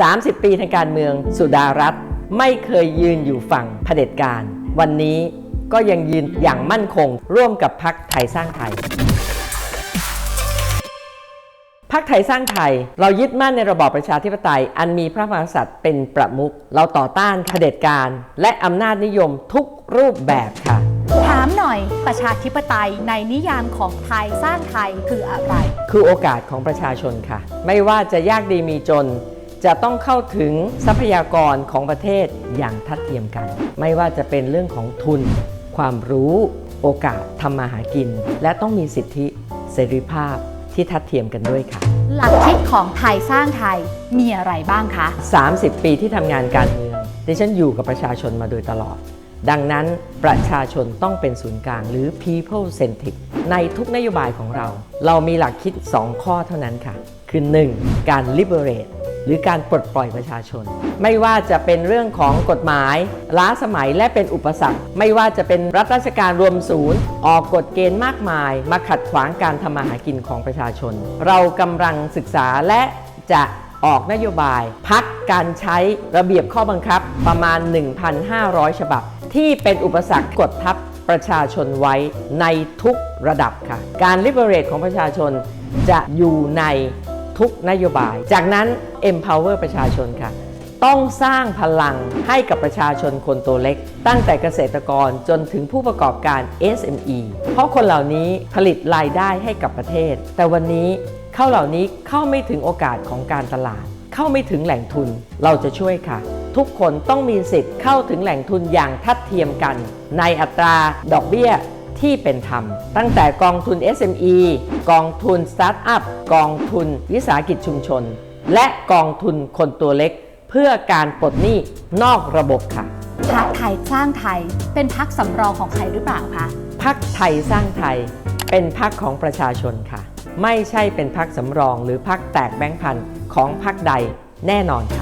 30 ปีทางการเมืองสุดารัฐไม่เคยยืนอยู่ฝั่งเผด็จการ วันนี้ก็ยังยืนอย่างมั่นคง ร่วมกับพักไทยสร้างไทยพักไทยสร้างไทย เรายึดมั่นในระบอบประชาธิปไตย อันมีพระมหากษัตริย์เป็นประมุขเราต่อต้านเผด็จการ และอำนาจนิยมทุกรูปแบบค่ะ ถามหน่อยประชาธิปไตยในนิยามของไทยสร้างไทยคืออะไร คือโอกาสของประชาชนค่ะ ไม่ว่าจะยากดีมีจน จะต้องเข้าถึงทรัพยากรของประเทศอย่างทัดเทียมกัน ไม่ว่าจะเป็นเรื่องของทุน ความรู้โอกาสทำมาหากิน และต้องมีสิทธิเสรีภาพที่ทัดเทียมกันด้วยค่ะ หลักคิดของไทยสร้างไทยมีอะไรบ้างคะ 30 ปีที่ทำงานการเมืองดิฉันอยู่กับประชาชนมาโดยตลอด ดังนั้นประชาชนต้องเป็นศูนย์กลางหรือ people centric ในทุกนโยบายของเรา เรามีหลักคิด 2 ข้อเท่านั้นค่ะ คือ 1. การ liberate หรือการปลดปล่อยประชาชน ไม่ว่าจะเป็นเรื่องของกฎหมาย ล้าสมัยและเป็นอุปสรรค ไม่ว่าจะเป็นรัฐราชการรวมศูนย์ ออกกฎเกณฑ์มากมาย มาขัดขวางการทำมาหากินของประชาชน เรากำลังศึกษาและจะออกนโยบาย พักการใช้ระเบียบข้อบังคับประมาณ 1,500 ฉบับ ที่เป็นอุปสรรคกดทับประชาชนไว้ในทุกระดับค่ะ การ liberate ของประชาชนจะอยู่ใน ทุกนโยบาย จากนั้น empower ประชาชนค่ะ ต้องสร้างพลังให้กับประชาชนคนตัวเล็ก ตั้งแต่เกษตรกรจนถึงผู้ประกอบการ SME เพราะคนเหล่านี้ผลิตรายได้ให้กับประเทศ แต่วันนี้เข้าเหล่านี้เข้าไม่ถึงโอกาสของการตลาด เข้าไม่ถึงแหล่งทุนเราจะช่วยค่ะ ทุกคนต้องมีสิทธิ์เข้าถึงแหล่งทุนอย่างทัดเทียมกัน ในอัตราดอกเบี้ย ที่เป็นธรรม ตั้งแต่กองทุน SME กองทุนสตาร์ทอัพกองทุนวิสาหกิจชุมชน และกองทุนคนตัวเล็ก เพื่อการปลดหนี้นอกระบบค่ะพักไทยสร้างไทยเป็นพักสำรองของใครหรือเปล่าคะพักไทยสร้างไทยเป็นพักของประชาชนค่ะ ไม่ใช่เป็นพักสำรองหรือพักแตกแบงค์พันธุ์ของพักใดแน่นอนค่ะ